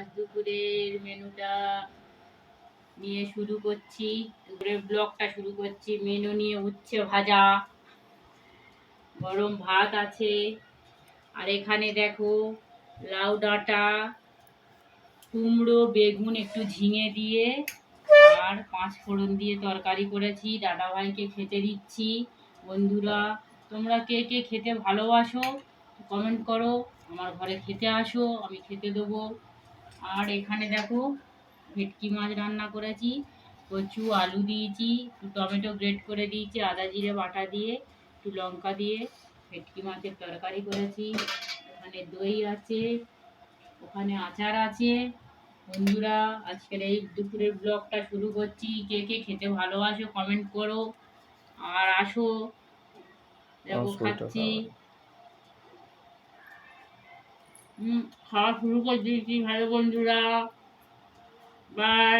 আজ দুপুরের মেনুটা নিয়ে শুরু করছি। দুপুরের ব্লগটা শুরু করছি। মেনু নিয়ে উচ্ছে ভাজা, গরম ভাত আছে। আর এখানে দেখো লাউ ডাঁটা, কুমড়ো, বেগুন একটু ঝিঙে দিয়ে আর পাঁচ ফোড়ন দিয়ে তরকারি করেছি। দাদা ভাইকে খেতে দিচ্ছি। বন্ধুরা, তোমরা কে কে খেতে ভালোবাসো কমেন্ট করো। আমার ঘরে খেতে আসো, আমি খেতে দেবো। আর এখানে দেখো ভেটকি মাছ রান্না করেছি কচু আলু দিয়েছি একটু টমেটো গ্রেট করে দিয়েছি আদা জিরে বাটা দিয়ে একটু লঙ্কা দিয়ে ভেটকি মাছের তরকারি করেছি। ওখানে দই আছে ওখানে আচার আছে। বন্ধুরা আজকের এই দুপুরের ব্লগটা শুরু করছি। কে কে খেতে ভালোবাসো কমেন্ট করো। আর আসো দেখো খাচ্ছি খাওয়া। হুম খাওয়া শুরু করে দিয়েছি ভালো বন্ধুরা? বাই